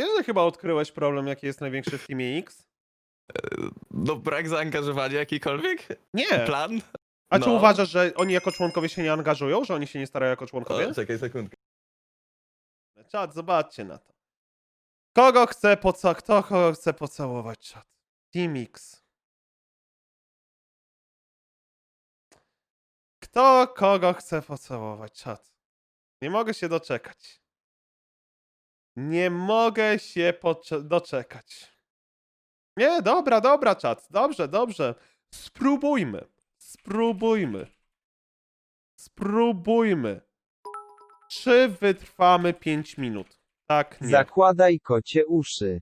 Wiesz, że chyba odkryłeś problem, jaki jest największy w Teamie X? No brak zaangażowania jakikolwiek? Nie. Plan? A czy No. uważasz, że oni jako członkowie się nie angażują, że oni się nie starają jako członkowie? O, czekaj sekundkę. Czad, zobaczcie na to. Kogo chce poca... Kto kogo chce pocałować, czad? Team X. Kto kogo chce pocałować, czad? Nie mogę się doczekać. Nie mogę się doczekać. Nie, dobra, dobra, czad. Dobrze, dobrze. Spróbujmy. Spróbujmy. Spróbujmy. Czy wytrwamy 5 minut? Tak, nie. Zakładaj kocie uszy.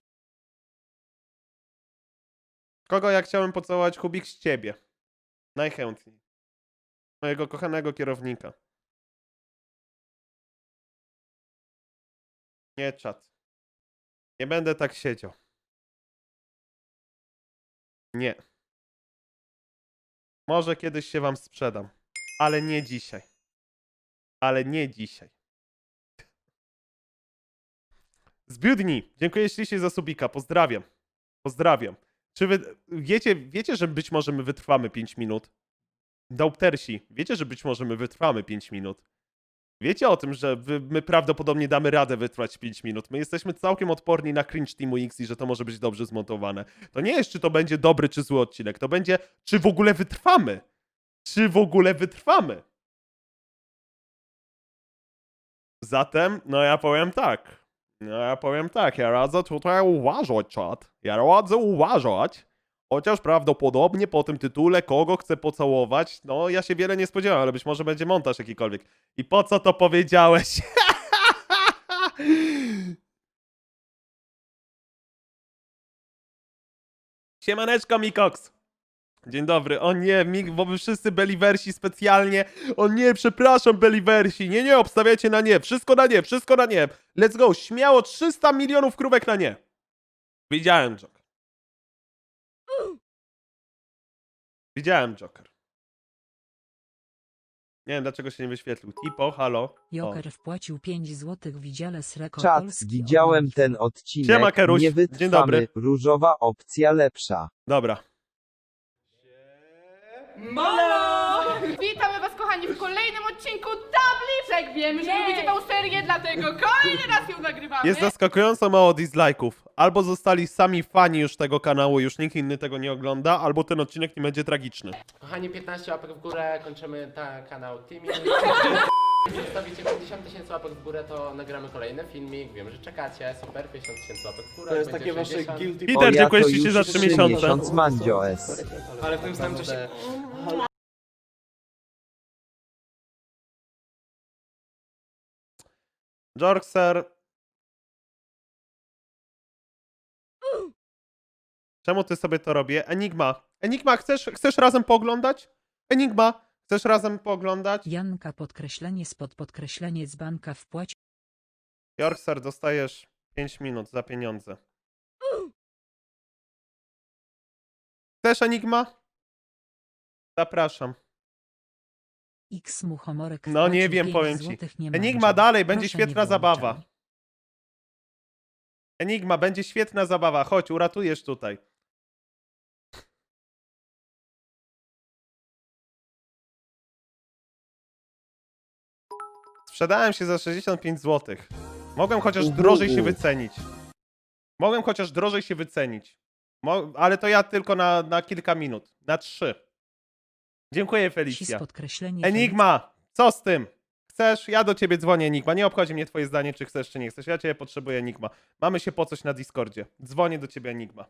Kogo ja chciałem pocałować Kubik z ciebie? Najchętniej. Mojego kochanego kierownika. Nie, czat. Nie będę tak siedział. Nie. Może kiedyś się wam sprzedam. Ale nie dzisiaj. Ale nie dzisiaj. Zbiudni, dziękuję ślicznie za subika. Pozdrawiam. Pozdrawiam. Czy wy wiecie, wiecie, że być może my wytrwamy 5 minut? Doubtersi, wiecie, że być może my wytrwamy 5 minut? Wiecie o tym, że wy, my prawdopodobnie damy radę wytrwać 5 minut. My jesteśmy całkiem odporni na cringe Teamu X i że to może być dobrze zmontowane. To nie jest, czy to będzie dobry czy zły odcinek. To będzie, czy w ogóle wytrwamy. Czy w ogóle wytrwamy. Zatem, no ja powiem tak. No ja powiem tak, ja radzę tutaj uważać, czat. Ja radzę uważać. Chociaż prawdopodobnie po tym tytule kogo chcę pocałować, no ja się wiele nie spodziewałem, ale być może będzie montaż jakikolwiek. I po co to powiedziałeś? Siemaneczko, Mikox. Dzień dobry. O nie, Mik, bo wy wszyscy beliwersi specjalnie. O nie, przepraszam, beliwersi. Nie, nie, obstawiacie na nie. Wszystko na nie, wszystko na nie. Let's go. Śmiało 300 milionów krówek na nie. Widziałem, Joker. Widziałem, Joker. Nie wiem, dlaczego się nie wyświetlił. Tipo, halo. O. Joker wpłacił 5 złotych widziele Sreko Czad, Polski widziałem ten odcinek. Siema, Keruś. Nie Dzień wytrwamy. dobry. Różowa opcja lepsza. Dobra. Molo! Witamy Was kochani w kolejnym odcinku Tabliczek! Wiemy, że lubicie tą serię, dlatego kolejny raz ją nagrywamy. Jest zaskakująco mało dislike'ów. Albo zostali sami fani już tego kanału, już nikt inny tego nie ogląda, albo ten odcinek nie będzie tragiczny. Kochani, 15 łapek w górę, kończymy ta kanał Timmy. Jeśli zostawicie 50 tysięcy łapek w górę, to nagramy kolejny filmik. Wiem, że czekacie. Super, 50 tysięcy łapek w górę. To jest będzie takie wasze 60. guilty Peter, dziękuję już za trzy miesiące. miesiąc Mandzio S. Ale w tym samym czasie... Jorkser. Czemu ty sobie to robię? Enigma. Enigma, chcesz, chcesz razem pooglądać? Enigma, chcesz razem pooglądać? Janka podkreślenie spod podkreślenie z banka wpłacił Jorkser, dostajesz 5 minut za pieniądze. Chcesz Enigma? Zapraszam. X mu homorek No nie wiem, 5 powiem ci. złotych, nie Enigma dalej, będzie Proszę nie świetna włączaj. zabawa. Enigma, będzie świetna zabawa. Chodź, uratujesz tutaj. Sprzedałem się za 65 zł. Mogłem chociaż drożej się wycenić. Mogłem chociaż drożej się wycenić. Mo ale to ja tylko na, na kilka minut. Na trzy. Dziękuję, Felicja. podkreślenie Enigma, co z tym? Chcesz? Ja do ciebie dzwonię, Enigma. Nie obchodzi mnie twoje zdanie, czy chcesz, czy nie chcesz. Ja ciebie potrzebuję, Enigma. Mamy się po coś na Discordzie. Dzwonię do ciebie, Enigma.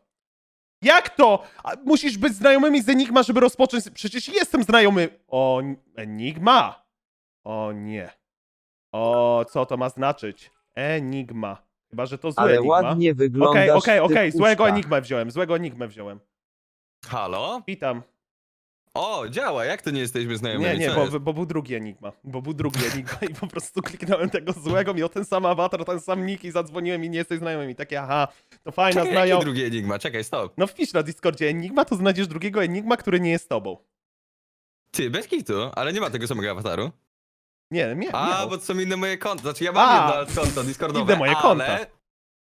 Jak to? A musisz być znajomymi z Enigma, żeby rozpocząć... Przecież jestem znajomy... O, Enigma? O nie. O, co to ma znaczyć? Enigma. Chyba, że to zły Ale Enigma. ładnie wyglądasz Okej, okej, w tych okej. Złego uszkach. Enigmę wziąłem. Złego Enigmę wziąłem. Halo? Witam. O, działa, jak to nie jesteśmy znajomymi? Nie, nie, bo, bo był drugi Enigma. Bo był drugi Enigma i po prostu kliknąłem tego złego, miał ten sam awatar, ten sam nick i zadzwoniłem i nie jesteś znajomym. I takie, aha, to fajna Czekaj, jaki drugi Enigma? Czekaj, stop. No wpisz na Discordzie Enigma, to znajdziesz drugiego Enigma, który nie jest tobą. Ty, bez kitu, ale nie ma tego samego awataru. Nie, nie, A, miał. bo to są inne moje konta. Znaczy ja mam A, jedno konto Discordowe, inne moje ale... konta.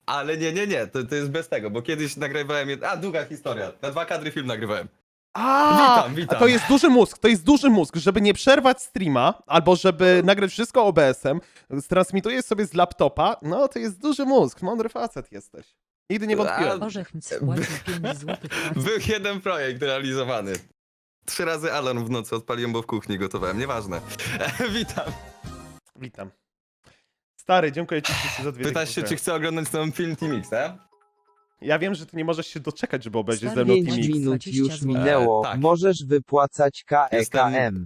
Ale nie, nie, nie, to, to jest bez tego, bo kiedyś nagrywałem... jed- A, długa historia. Na dwa kadry film nagrywałem. A, Witam, witam. a to jest duży mózg, to jest duży mózg, żeby nie przerwać streama, albo żeby nagrać wszystko OBS-em, transmitujesz sobie z laptopa, no to jest duży mózg, mądry facet jesteś. Nigdy nie wątpiłem. Orzech spłacił 5 złotych. Był jeden projekt realizowany. Trzy razy alarm w nocy odpaliłem, bo w kuchni gotowałem, nieważne. Witam. Witam. Stary, dziękuję ci ci za dwie Pytasz się, czy chcę oglądać ten film Team X, tak? Ja wiem, że ty nie możesz się doczekać, żeby obejrzeć ze mną pięć Team Pięć X. minut 20 już minęło, E, tak. możesz wypłacać KEKM.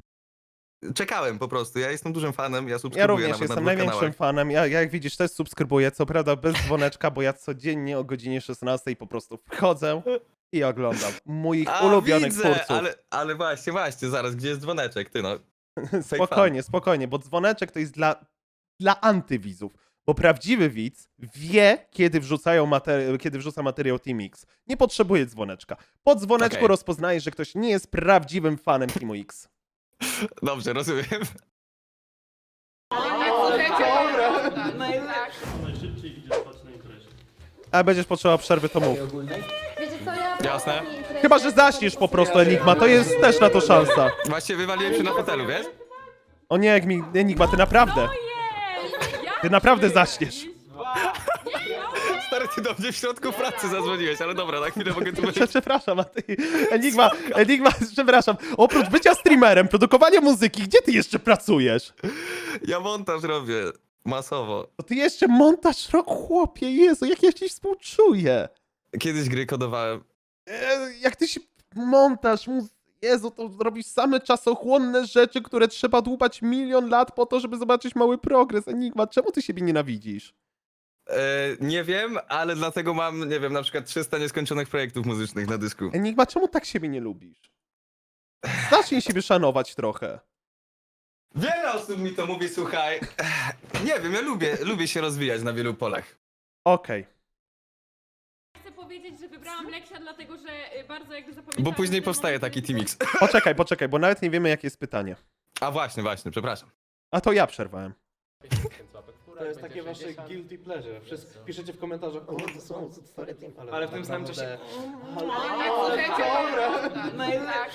Czekałem po prostu, ja jestem dużym fanem, ja Ja subskrybuję również nawet jestem na dwóch największym kanałach. fanem. Ja, ja, jak widzisz, też subskrybuję, co prawda bez dzwoneczka, bo ja codziennie o godzinie 16 po prostu wchodzę i oglądam moich A, ulubionych widzę, twórców. Ale, ale właśnie, właśnie, zaraz, gdzie jest dzwoneczek, ty no. Spokojnie, spokojnie, bo dzwoneczek to jest dla, dla antywizów. Bo prawdziwy widz wie, kiedy, wrzucają materi- kiedy wrzuca materiał Team X. Nie potrzebuje dzwoneczka. Po dzwoneczku Okej. rozpoznaje, że ktoś nie jest prawdziwym fanem Teamu X. Dobrze, rozumiem. Tak. A będziesz potrzeba przerwy, to mów. Wiecie co, ja Jasne. Chyba, że zaśniesz po prostu Enigma, to jest też na to szansa. Właśnie wywaliłem się na fotelu, wiesz? O nie, Enigma ty naprawdę. Ty naprawdę zaśniesz. Stary, ty do mnie w środku pracy zadzwoniłeś, ale dobra, na chwilę mogę tu być. Prze- Przepraszam, a ty... Enigma, Enigma, przepraszam. Oprócz bycia streamerem, produkowania muzyki, gdzie ty jeszcze pracujesz? Ja montaż robię, masowo. To ty jeszcze montaż rok, chłopie, Jezu, jak ja ci współczuję. Kiedyś gry kodowałem. E, jak ty się montaż, muz... Jezu, to robisz same czasochłonne rzeczy, które trzeba dłubać milion lat po to, żeby zobaczyć mały progres. Enigma, czemu ty siebie nienawidzisz? E, nie wiem, ale dlatego mam, nie wiem, na przykład 300 nieskończonych projektów muzycznych na dysku. Enigma, czemu tak siebie nie lubisz? Zacznij siebie szanować trochę. Wiele osób mi to mówi, słuchaj. Nie wiem, ja lubię, lubię się rozwijać na wielu polach. Okej. Chcę powiedzieć, że wybrałam Leksia dlatego, że y, bardzo jakby zapamiętałam... Bo później powstaje taki kiedy Team X. Poczekaj, poczekaj, bo nawet nie wiemy, jakie jest pytanie. A właśnie, właśnie, przepraszam. A to ja przerwałem. To jest takie wasze guilty pleasure. Wszyscy piszecie w komentarzach, o to są stare team, ale, ale w tym samym czasie... Tak.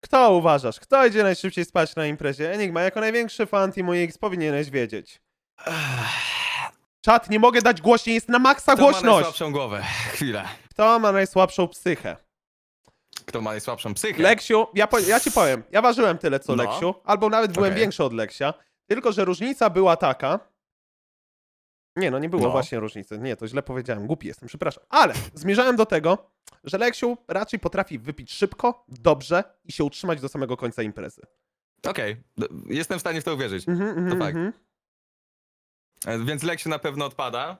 Kto uważasz? Kto idzie najszybciej spać na imprezie? Enigma, jako największy fan Teamu X powinieneś wiedzieć. Czat, nie mogę dać głośniej, jest na maksa Kto ma głośność! najsłabszą głowę? Chwilę. Kto ma najsłabszą psychę? Kto ma najsłabszą psychę? Leksiu, ja, po, ja ci powiem, ja ważyłem tyle co No. Leksiu, albo nawet byłem Okej. większy od Leksia, tylko że różnica była taka... Nie, no nie było No. właśnie różnicy. Nie, to źle powiedziałem, głupi jestem, przepraszam. Ale zmierzałem do tego, że Leksiu raczej potrafi wypić szybko, dobrze i się utrzymać do samego końca imprezy. Okej, d- jestem w stanie w to uwierzyć. Mhm, mhm, fakt. mhm. E, Więc Leksiu na pewno odpada.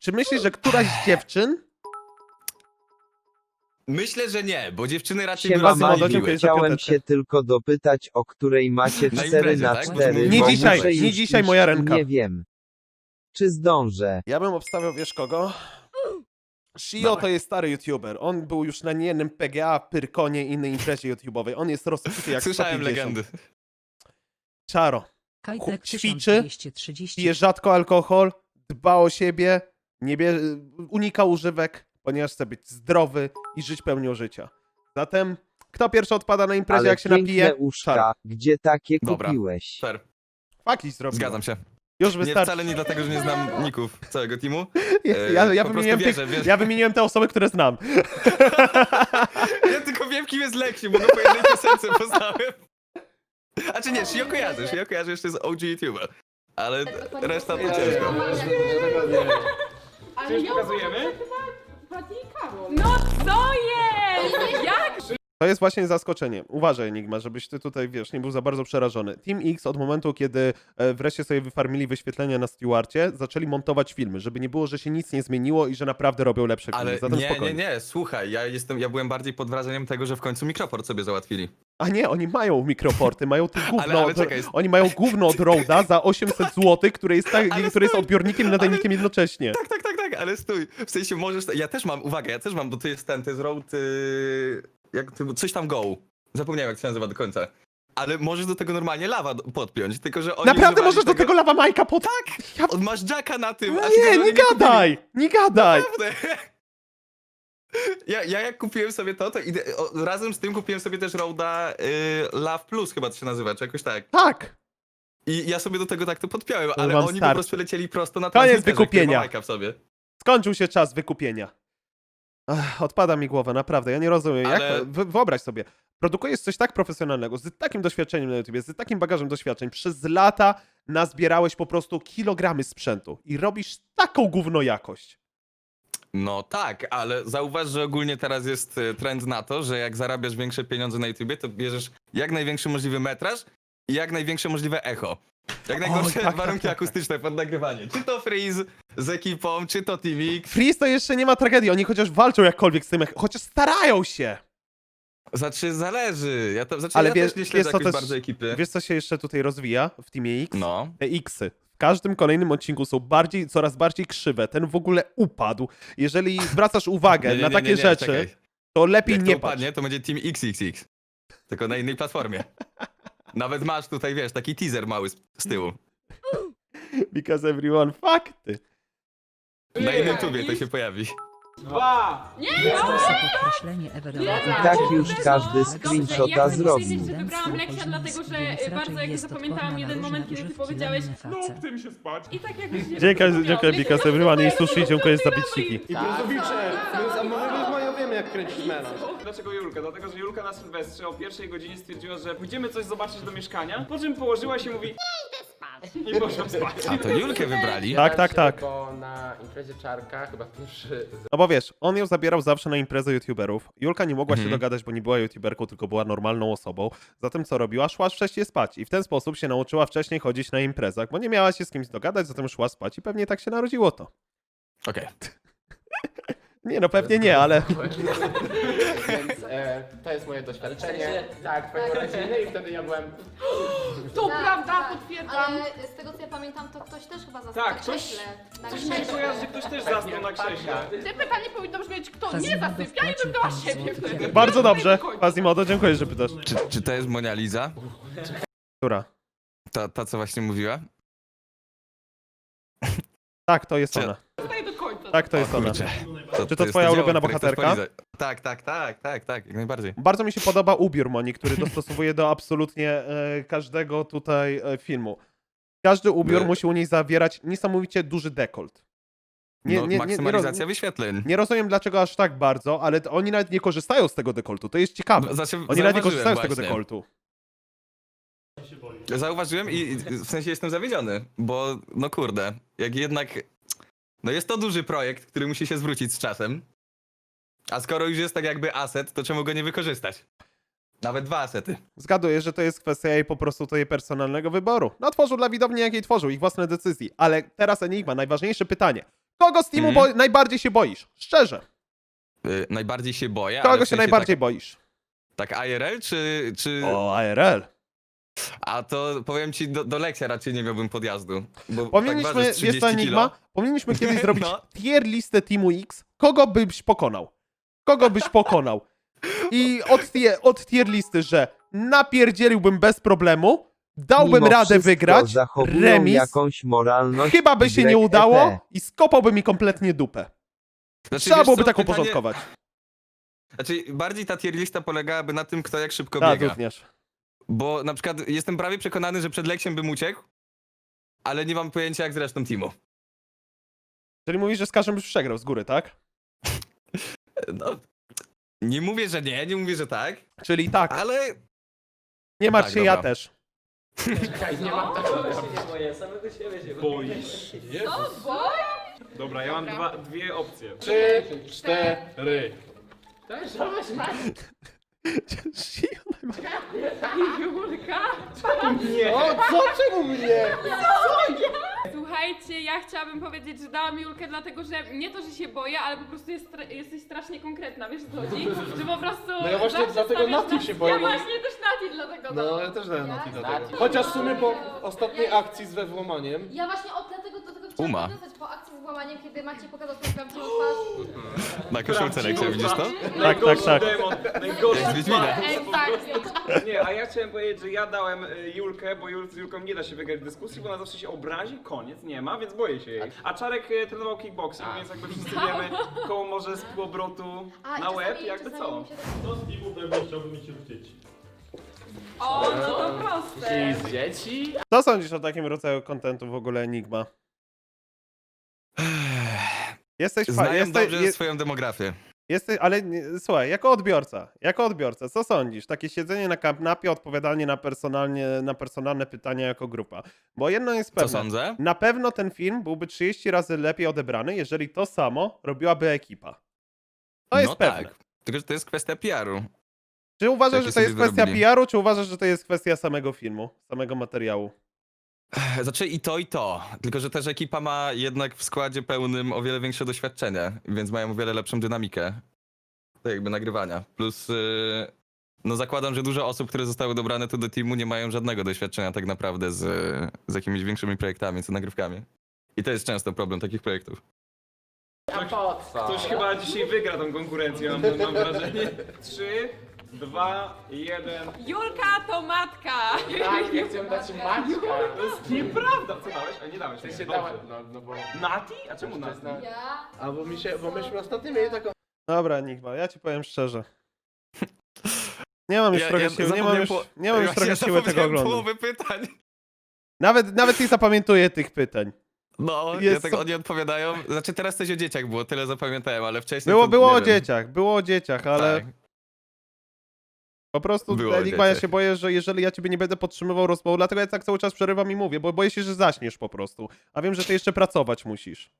Czy myślisz, że któraś z dziewczyn Myślę, że nie, bo dziewczyny raczej Siema by Madziu, dziękuję za chciałem piąteczkę. się tylko dopytać, o której macie Na 4 imprezie, na tak? 4, Nie bo dzisiaj, nie dzisiaj, moja ręka. Nie wiem. Czy zdążę? Ja bym obstawiał, wiesz kogo? Shio to jest stary youtuber. On był już na niejednym PGA, Pyrkonie i innej imprezie YouTube'owej. On jest rozkwity jak Słyszałem 150. legendy. Czaro. Kajtek ćwiczy, 1230. Pije rzadko alkohol, dba o siebie, nie bie... unika używek, ponieważ chce być zdrowy i żyć pełnią życia. Zatem, kto pierwszy odpada na imprezie, Ale jak się napije? uszka, Czaro. gdzie takie Dobra. kupiłeś? Fair. Faki zrobił. Zgadzam się. Już Nie wystarczy. wcale nie dlatego, że nie znam ników całego teamu. Ja, E, ja, ja, po wymieniłem prostu tych, wierzę, wierzę. ja wymieniłem te osoby, które znam. Ja tylko wiem, kim jest Leksiu, bo go po jednej piosence poznałem. A czy nie, Shio kojarzy, Shio kojarzy jeszcze z OG YouTuber. Ale reszta to ciężko. Ale ja pokazujemy? Bardziej Karol. No co jest? To jest właśnie zaskoczenie. Uważaj, Enigma, żebyś ty tutaj, wiesz, nie był za bardzo przerażony. Team X od momentu, kiedy e, wreszcie sobie wyfarmili wyświetlenia na Stewarcie, zaczęli montować filmy, żeby nie było, że się nic nie zmieniło i że naprawdę robią lepsze filmy. Ale Zatem nie, spokojnie. nie, nie, słuchaj, ja jestem, ja byłem bardziej pod wrażeniem tego, że w końcu mikroport sobie załatwili. A nie, oni mają mikroporty, mają tu gówno. Ale- ale od, czekaj. Oni mają gówno od Roda za 800 zł, które jest, tak, Ale które jest odbiornikiem i nadajnikiem jednocześnie. Tak, tak, tak, tak, ale stój. W sensie możesz. Ja też mam, uwaga, ja też mam, bo to jest ten, to jest road. Yy, jak, to- coś tam go. Zapomniałem, jak to się nazywa do końca. ale możesz do tego normalnie lawa do- podpiąć, tylko że oni Naprawdę używali możesz do tego lawa Majka pod... Tak! Ja... On masz jacka na tym, a Nie, nie gadaj! Nie gadaj! Naprawdę. Ja, ja jak kupiłem sobie to, to ide- o, razem z tym kupiłem sobie też Roda y, Love Plus chyba to się nazywa, czy jakoś tak. Tak! I ja sobie do tego tak to podpiąłem, ale wam oni starczy. po prostu lecieli prosto na Koniec który wykupienia. Majka w sobie. Skończył się czas wykupienia. Ach, odpada mi głowa, naprawdę. Ja nie rozumiem. Ale- Jak, wy- wyobraź sobie, produkujesz coś tak profesjonalnego, z takim doświadczeniem na YouTube, z takim bagażem doświadczeń, przez lata nazbierałeś po prostu kilogramy sprzętu i robisz taką gówno jakość. No tak, ale zauważ, że ogólnie teraz jest y, trend na to, że jak zarabiasz większe pieniądze na YouTubie, to bierzesz jak największy możliwy metraż i jak największe możliwe echo. Jak najgorsze tak, tak, warunki tak, tak. akustyczne pod nagrywanie. Czy to Freeze z ekipą, czy to Teamix. Freeze to jeszcze nie ma tragedii, oni chociaż walczą jakkolwiek z tym, chociaż starają się. Znaczy zależy. Ja, to, znaczy, Ale ja wiesz- też nie śledzę co też- bardzo ekipy. Wiesz, co się jeszcze tutaj rozwija w Teamie X? No. Te Xy. W każdym kolejnym odcinku są bardziej, coraz bardziej krzywe. Ten w ogóle upadł. Jeżeli zwracasz uwagę na takie rzeczy, czekaj. to lepiej Jak nie to patrz. upadnie, to będzie Team XXX. Tylko na innej platformie. Nawet masz tutaj, wiesz, taki teaser mały z, z tyłu. Because everyone fakty. Na innym tubie to się pojawi. Dwa! Za podkreślenie ewentualnie. I tak już każdy screenshota zrobił. że wybrałam Leksia, dlatego że bardzo jakby zapamiętałam jeden moment, kiedy ty powiedziałeś No, tym się spać. I tak jakbyś Dziękuję, dziękuję Because everyone i to sushi, dziękuję za biciki. I! My, my wiemy jak kręcić melanż. Dlaczego Julka? Dlatego, że Julka na Sylwestrze o pierwszej godzinie stwierdziła, że pójdziemy coś zobaczyć do mieszkania, po czym położyła się i mówi i poszłam spać. A to Julkę wybrali. Tak, tak, tak. Bo na imprezie Czarka chyba pierwszy No bo wiesz, on ją zabierał zawsze na imprezę youtuberów. Julka nie mogła się Mhm. dogadać, bo nie była youtuberką, tylko była normalną osobą. Zatem co robiła? Szła wcześniej spać i w ten sposób się nauczyła wcześniej chodzić na imprezach, bo nie miała się z kimś dogadać, zatem szła spać i pewnie tak się narodziło to. Okej. Nie, no pewnie nie, ale Więc e, to jest moje doświadczenie. Tak, twoje urodziny i wtedy ja byłem. To Tak, prawda, tak. potwierdzam. Ale z tego co ja pamiętam, to ktoś też chyba zasnął Tak, na ktoś- krześle. Na Coś mi się krześle. kojarzy, że ktoś też zasnął na krześle. Te pytanie powinno brzmieć, kto nie zasypia i bym dała siebie wtedy. bardzo dobrze. Quasimodo, dziękuję, że pytasz. Czy, czy to jest Monia Liza? Która? Ta, ta, co właśnie mówiła? Tak, to jest Czy- ona. Zostaję do końca. Tak, to jest O ona. kurczę. To, Czy to twoja dzieło, ulubiona które chcesz bohaterka? polizać. Tak, tak, tak, tak, tak, jak najbardziej. Bardzo mi się podoba ubiór Moni, który dostosowuje do absolutnie e, każdego tutaj e, filmu. Każdy ubiór By- musi u niej zawierać niesamowicie duży dekolt. Nie, no, nie, nie, nie, maksymalizacja wyświetleń. nie rozumiem dlaczego aż tak bardzo, ale to oni nawet nie korzystają z tego dekoltu. To jest ciekawe. Znaczy, Oni nawet nie zauważyłem korzystają z tego właśnie. dekoltu. Zauważyłem i i w sensie jestem zawiedziony, bo no kurde, jak jednak. No jest to duży projekt, który musi się zwrócić z czasem. A skoro już jest tak jakby aset, to czemu go nie wykorzystać? Nawet dwa asety. Zgaduję, że to jest kwestia jej po prostu tutaj personalnego wyboru. No tworzył dla widowni jakiej tworzył, ich własne decyzje. Ale teraz Enigma, najważniejsze pytanie. Kogo z teamu Mhm. bo- najbardziej się boisz? Szczerze. Y, najbardziej się boję. ale Kogo w się sensie najbardziej boisz? Tak, tak IRL czy. czy... O, ARL. A to powiem ci, do, do Leksia raczej nie miałbym podjazdu. Bo Powinniśmy, tak wiesz 30 co Enigma? kilo. Powinniśmy kiedyś zrobić No. tier listę Teamu X. Kogo byś pokonał? Kogo byś pokonał? I od, tie, od tier listy, że napierdzieliłbym bez problemu, dałbym Mimo radę wszystko wygrać, zachowują remis, jakąś moralność chyba by się nie udało i skopałby mi kompletnie dupę. Znaczy, Trzeba wiesz byłoby co, tak pytanie- uporządkować. Znaczy, bardziej ta tier lista polegałaby na tym, kto jak szybko Tak, biega. również. Bo na przykład jestem prawie przekonany, że przed Leksiem bym uciekł, ale nie mam pojęcia jak z resztą teamu. Czyli mówisz, że z każdym byś przegrał z góry, tak? No, nie mówię, że nie, nie mówię, że tak, Czyli tak, ale nie martw tak, się, ja dobra. też. Czekaj, nie mam takiego. Boisz się. Dobra, ja mam dwa, dwie opcje. Trzy, cztery. Julka? O, co? Czemu mnie? Słuchajcie, ja chciałabym powiedzieć, że dałam Julkę dlatego, że nie to, że się boję, ale po prostu jest, stra- jesteś strasznie konkretna, wiesz co chodzi? Że po prostu... No ja właśnie zawsze dlatego stawiasz Nati na- się boję, Ja właśnie też Nati dlatego No, dałam. ja też dałem na Ja? dlatego. Chociaż w sumie po ostatniej akcji z wewłamaniem Ja właśnie od dlatego do tego chciałam Uma. nawiązać po akcji z włamaniem, kiedy Maciej pokazał swoją prawdziwą twarz? Na koszulce Leksia, widzisz to? Najgorszy tak. demon, najgorszy Jak z Wiedźmina. Exactly. Nie, a ja chciałem powiedzieć, że ja dałem y, Julkę, bo Jul, z Julką nie da się wygrać dyskusji, bo ona zawsze się obrazi, koniec, nie ma, więc boję się jej. A Czarek y, trenował kickboxing, więc jakby wszyscy wiemy, koło może z półobrotu A, i na czasami- łeb, jakby czasami co. mi się tak- O, no to proste. I z dzieci? Co sądzisz o takim rodzaju kontentu w ogóle Enigma? Jesteś Znają jesteś, dobrze je- swoją demografię. jesteś, ale nie, słuchaj, jako odbiorca, jako odbiorca, co sądzisz? Takie siedzenie na kanapie, odpowiadanie na, personalnie, na personalne pytania jako grupa. Bo jedno jest Co pewne. sądzę? Na pewno ten film byłby 30 razy lepiej odebrany, jeżeli to samo robiłaby ekipa. To jest no pewne. tak. Tylko, że to jest kwestia PR-u. Czy uważasz, Takie że to jest kwestia. PR-u, czy uważasz, że to jest kwestia samego filmu, samego materiału? Znaczy i to, i to. Tylko, że też ekipa ma jednak w składzie pełnym o wiele większe doświadczenie, więc mają o wiele lepszą dynamikę. To jakby nagrywania. Plus, yy, no zakładam, że dużo osób, które zostały dobrane tu do teamu, nie mają żadnego doświadczenia tak naprawdę z, z jakimiś większymi projektami, z nagrywkami. I to jest często problem takich projektów. A po co? Ktoś chyba dzisiaj wygra tą konkurencję, mam, mam wrażenie. Trzy, dwa, jeden. Julka to matka. Tak, ja chciałem dać Maćka. To jest nieprawda! Co dałeś? A nie dałeś. Ty się Dobrze. dałem, no, no bo... Nati? A czemu Nati? Ja? A bo mi się, bo myśmy ostatnio mieli taką Dobra, Enigma, ja ci powiem szczerze. Nie mam już trochę siły, nie mam już, nie mam już trochę siły tego oglądać. połowy pytań. Nawet, nawet nie zapamiętuję tych pytań. No, Jest ja tak to- oni odpowiadają. Znaczy teraz coś o dzieciach było, tyle zapamiętałem, ale wcześniej Było, to, było nie o wiem. dzieciach, było o dzieciach, ale Tak. Po prostu Było Enigma, ja się boję, że jeżeli ja ciebie nie będę podtrzymywał rozmowy, dlatego ja tak cały czas przerywam i mówię, bo boję się, że zaśniesz po prostu. A wiem, że ty jeszcze pracować musisz.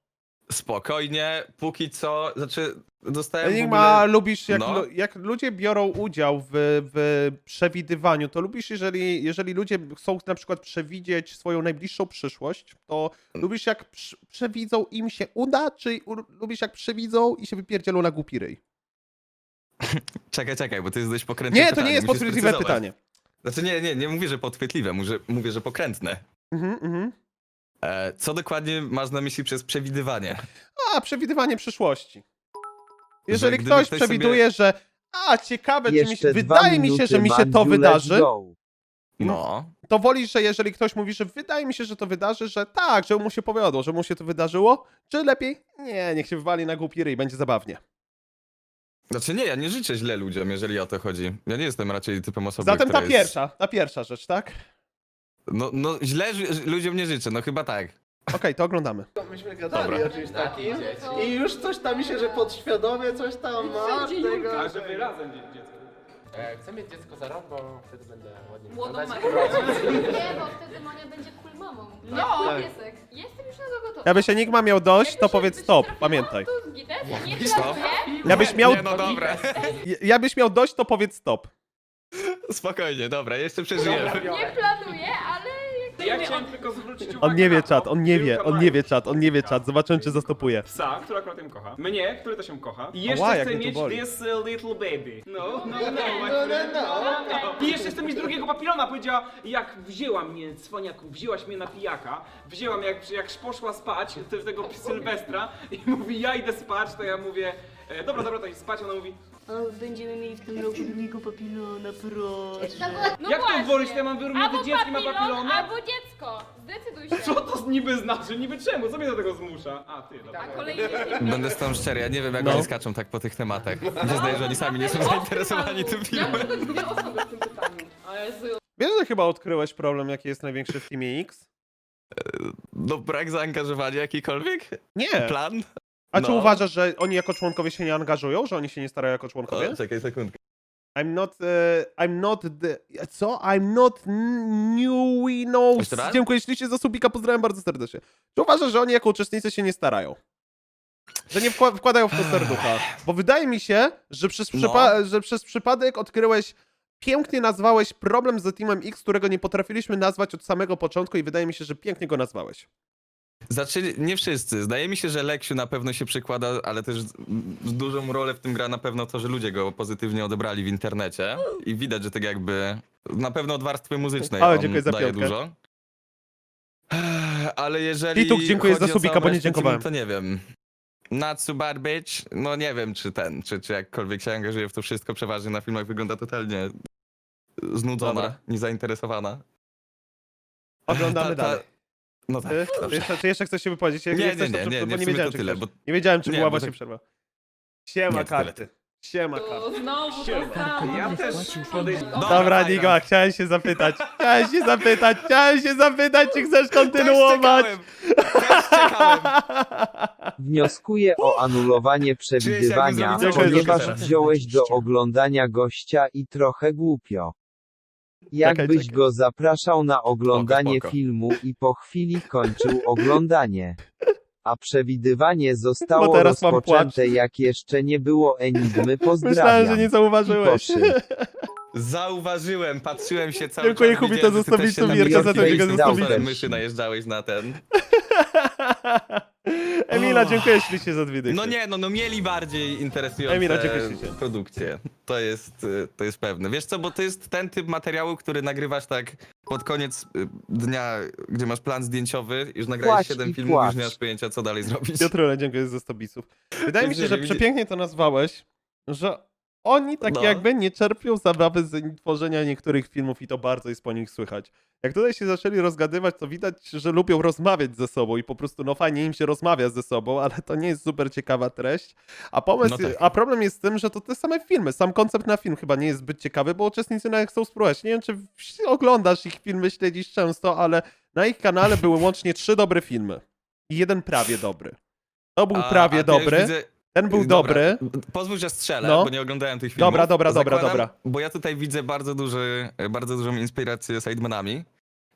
Spokojnie, póki co, znaczy dostałem w Enigma, ogóle... lubisz, jak, No. lu- jak ludzie biorą udział w, w przewidywaniu, to lubisz, jeżeli, jeżeli ludzie chcą na przykład przewidzieć swoją najbliższą przyszłość, to lubisz jak przy, przewidzą im się uda, czy u, lubisz jak przewidzą i się wypierdzielą na głupi ryj? Czekaj, czekaj, bo to jest dość pokrętne Nie, to pytanie, nie jest musisz podchwytliwe sprecyzować. pytanie. Znaczy nie, nie, nie mówię, że podchwytliwe, mówię, mówię że pokrętne. Mhm, mhm. E, co dokładnie masz na myśli przez przewidywanie? A, przewidywanie przyszłości. Jeżeli gdyby ktoś ktoś przewiduje, że a, ciekawe, czy mi się, Jeszcze wydaje mi się, że mi się to Mandziu, wydarzy, go. No, to wolisz, że jeżeli ktoś mówi, że wydaje mi się, że to wydarzy, że tak, że mu się powiodło, że mu się to wydarzyło, czy lepiej? Nie, niech się wywali na głupi ryj, będzie zabawnie. Znaczy nie, ja nie życzę źle ludziom, jeżeli o to chodzi. Ja nie jestem raczej typem osoby, Zatem która ta jest... pierwsza, ta pierwsza rzecz, tak? No, no źle ży- ludziom nie życzę, no chyba tak. Okej, to oglądamy. myśmy gadali Dobra. o czymś takim i już coś tam mi się, że podświadomie coś tam ma Wszędzie tego, Julka. E, chcę mieć dziecko za rok, bo wtedy będę ładnie Młodą wyglądać. Nie, bo wtedy Monia będzie cool mamą. No. Jak piesek. Jestem już na to gotowa. Jakbyś Enigma miał dość, to powiedz stop, pamiętaj. Nie Stop. Jakbyś miał, Nie, no dobra. jakbyś miał dość, to powiedz stop. Spokojnie, dobra, jeszcze przeżyjemy. Nie Ja chciałem tylko zwrócić uwagę On nie wie na to, czat, on nie wie, on nie wie czat, on nie wie czat. Zobaczymy, czy zastopuje. Psa, który akurat ją kocha. Mnie, który też ją kocha. I jeszcze Ała, jak chcę mnie to mieć boli. this uh, little baby. No, no, no, my friend. I jeszcze chcę mieć drugiego papilona. Powiedziała, jak wzięła mnie, cwaniaku, wzięłaś mnie na pijaka. Wzięłam, jak, jak poszła spać, te- tego Sylwestra i mówi, ja idę spać, to ja mówię, e, dobra, dobra, to idź spać. Ona mówi, Będziemy mieli w tym roku drugiego papilona, proszę. No jak to wolisz, to ja mam wyrównać Albo dziecko ma papilon, papilona? albo dziecko. Zdecyduj się. Co to niby znaczy? Niby czemu? Co mnie do tego zmusza? A, ty, dobra. A kolejny film. Będę z tą szczery, ja nie wiem jak No. oni skaczą tak po tych tematach. Mi się zdaje, że oni sami nie są zainteresowani tym Ja filmem. tylko dwie osoby w tym pytaniu. Wiesz, że chyba odkryłeś problem, jaki jest największy w Teamie X? No brak zaangażowania jakikolwiek? Nie. Plan? A czy No. uważasz, że oni jako członkowie się nie angażują, że oni się nie starają jako członkowie? O, czekaj sekundkę. I'm not, e, I'm not the, co? I'm not Newinos. Jeszcze raz? Dziękuję ślicznie za subika, pozdrawiam bardzo serdecznie. Czy uważasz, że oni jako uczestnicy się nie starają? Że nie wkła- wkładają w to serducha? Bo wydaje mi się, że przez, No. przypa- że przez przypadek odkryłeś, pięknie nazwałeś problem z Teamem X, którego nie potrafiliśmy nazwać od samego początku i wydaje mi się, że pięknie go nazwałeś. Znaczy, nie wszyscy. Zdaje mi się, że Leksiu na pewno się przykłada, ale też dużą rolę w tym gra na pewno to, że ludzie go pozytywnie odebrali w internecie. I widać, że tak jakby na pewno od warstwy muzycznej Ale on dziękuję za daje piątkę. dużo. ale jeżeli. Tituk, dziękuję chodzi za o subika, całą bo nie resztę dziękowałem. filmu, To nie wiem. Natsu Barbage, no nie wiem, czy ten, czy, czy jakkolwiek się angażuje w to wszystko, przeważnie na filmach wygląda totalnie znudzona, Dobra. niezainteresowana. Oglądamy Ta- ta- dalej. No tak, Ty, ty, dobrze. jeszcze, ty jeszcze chcesz się wypowiedzieć? Nie, nie, nie, nie, nie, w nie sumie wiedziałem, to czy tyle, bo- Nie wiedziałem, czy nie, była bo właśnie tak- przerwa. Siema, Nie, to tyle. karty. Siema, karty. Znowu to samo. Ja też pieniądze. Dobra. Nigo, chciałem się zapytać. Chciałem się zapytać, chciałem się zapytać, czy chcesz kontynuować. Też czekałem. Wnioskuję o anulowanie przewidywania, ponieważ wziąłeś do oglądania gościa i trochę głupio. Jakbyś czekaj. go zapraszał na oglądanie spoko. filmu i po chwili kończył oglądanie. A przewidywanie zostało Bo teraz mam rozpoczęte jak jeszcze nie było enigmy. Pozdrawiam. Myślałem, że nie zauważyłeś. Zauważyłem, patrzyłem się cały Dziękuję, czas. Hubito, widziałem, za że ty też się zostawić na za to, milion że go zostawiłeś. myszy najeżdżałeś na ten. Emila, dziękuję ślicznie za dwie dychy. No nie, no, no mieli bardziej interesujące Emila, dziękuję ślicznie. produkcje. To jest, y, to jest pewne. Wiesz co, bo to jest ten typ materiału, który nagrywasz tak pod koniec y, dnia, gdzie masz plan zdjęciowy, już nagrałeś Płacz 7 i filmów, płacz. już nie masz pojęcia, co dalej zrobić. Piotrule, dziękuję za 100 bisów. Wydaje mi się, że przepięknie to nazwałeś, że oni tak No. jakby nie czerpią zabawy z tworzenia niektórych filmów i to bardzo jest po nich słychać. Jak tutaj się zaczęli rozgadywać, to widać, że lubią rozmawiać ze sobą i po prostu no fajnie im się rozmawia ze sobą, ale to nie jest super ciekawa treść. A pomysł, No tak. a problem jest z tym, że to te same filmy, sam koncept na film chyba nie jest zbyt ciekawy, bo uczestnicy nawet chcą spróbować. Nie wiem, czy oglądasz ich filmy, śledzisz często, ale na ich kanale były łącznie trzy dobre filmy i jeden prawie dobry. To był A- prawie a ja dobry. widzę- Ten był dobry. Pozwól, że strzelę, No. bo nie oglądałem tych filmów. Dobra, dobra, dobra, dobra. Bo ja tutaj widzę bardzo, duży, bardzo dużą inspirację sidemanami.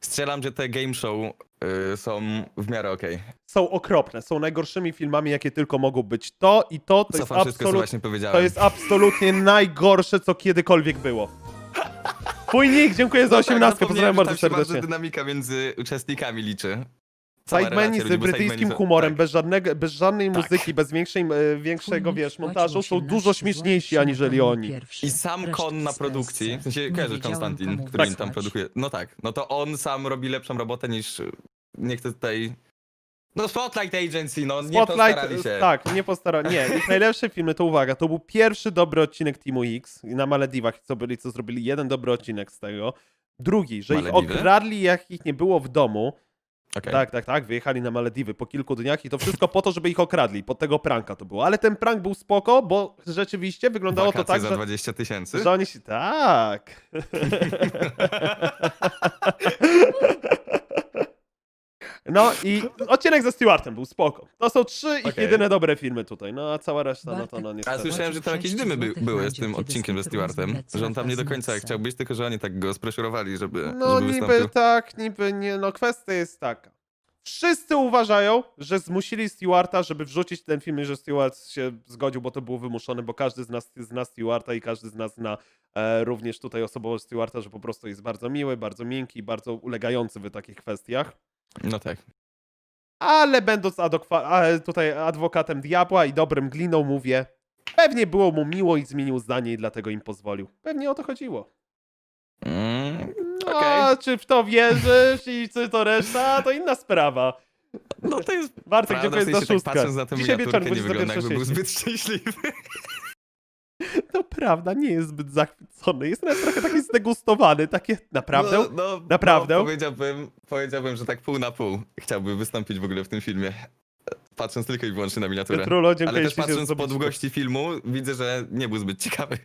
Strzelam, że te game show y, są w miarę okej. Są okropne, są najgorszymi filmami, jakie tylko mogą być. To i to, to jest, Cofam wszystko, co absolut, właśnie powiedziałem. to jest absolutnie najgorsze, co kiedykolwiek było. Twój nick, dziękuję za No tak, 18, zapomniałem, pozdrawiam że bardzo tam się bardzo serdecznie. dynamika między uczestnikami liczy. Relacja z brytyjskim humorem, tak. bez, żadnego, bez żadnej Tak. muzyki, bez większej, e, większego, wiesz, montażu, są 18 dużo śmieszniejsi aniżeli oni. I sam Kon na produkcji, w sensie kojarzysz Konstantin, który im tam produkuje. No tak, no to on sam robi lepszą robotę niż, nie chcę tutaj... No Spotlight Agency, no nie Spotlight, postarali się. tak, nie postarali. Nie, ich najlepsze filmy, to uwaga, to był pierwszy dobry odcinek Teamu X na Malediwach, co byli, co zrobili jeden dobry odcinek z tego. Drugi, że ich Malediwy? okradli, jak ich nie było w domu. Okej. Tak, tak, tak, wyjechali na Malediwy po kilku dniach i to wszystko po to, żeby ich okradli. Pod tego pranka to było. Ale ten prank był spoko, bo rzeczywiście wyglądało to Wakacje tak, za że, 20 tysięcy. że oni się... Tak. No i odcinek ze Stewartem był spoko. To są trzy ich Okej. jedyne dobre filmy tutaj. No a cała reszta, no to no A niestety. słyszałem, że tam jakieś dymy by, były z tym odcinkiem ze Stewart Stewartem, że on tam nie do końca chciał być, tylko że oni tak go spreszurowali, żeby, No żeby niby wystąpił. tak, niby nie. No kwestia jest taka. Wszyscy uważają, że zmusili Stewarta, żeby wrzucić ten film i że Stewart się zgodził, bo to było wymuszone, bo każdy z nas zna Stewarta i każdy z nas zna e, również tutaj osobowość Stewarta, że po prostu jest bardzo miły, bardzo miękki, bardzo ulegający w takich kwestiach. No tak. Ale będąc adokwa- a, tutaj adwokatem diabła i dobrym gliną mówię, pewnie było mu miło i zmienił zdanie i dlatego im pozwolił. Pewnie o to chodziło. Mm, No, Okej. czy w to wierzysz i czy to reszta, to inna sprawa. No to jest Bartek, prawda, w dziękuję sensie za tak szóstkę. patrząc na tę Dzisiaj wieczorem wygląda jakby był 21.30. zbyt szczęśliwy. To prawda, nie jest zbyt zachwycony. Jest nawet trochę taki zdegustowany, takie naprawdę. No, no, Naprawdę? No, powiedziałbym, powiedziałbym, że tak pół na pół chciałby wystąpić w ogóle w tym filmie. Patrząc tylko i wyłącznie na miniaturę. Piotrulo, dziękuję Ale też patrząc po długości filmu, widzę, że nie był zbyt ciekawy.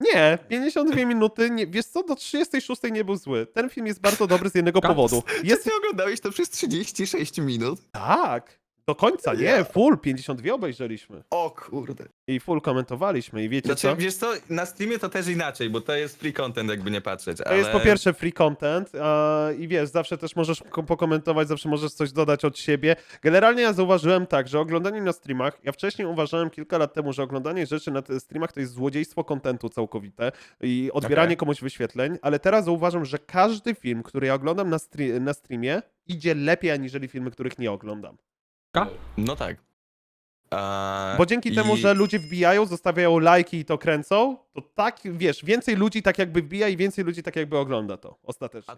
Nie, 52 minuty, nie, wiesz co, do 36 nie był zły. Ten film jest bardzo dobry z jednego powodu. Jest Czy ty oglądałeś to przez 36 minut? tak, do końca, nie, Ja. full, 52 obejrzeliśmy. O kurde. I full komentowaliśmy i wiecie Znaczy, co? wiesz co, na streamie to też inaczej, bo to jest free content, jakby nie patrzeć, To ale... jest po pierwsze free content a, i wiesz, zawsze też możesz ko- pokomentować, zawsze możesz coś dodać od siebie. Generalnie ja zauważyłem tak, że oglądanie na streamach, ja wcześniej uważałem kilka lat temu, że oglądanie rzeczy na te streamach to jest złodziejstwo kontentu całkowite i odbieranie Okej. komuś wyświetleń, ale teraz zauważam, że każdy film, który ja oglądam na, stre- na streamie, idzie lepiej aniżeli filmy, których nie oglądam. No tak. A, Bo dzięki i- temu, że ludzie wbijają, zostawiają lajki i to kręcą, to tak, wiesz, więcej ludzi tak jakby wbija i więcej ludzi tak jakby ogląda to ostatecznie.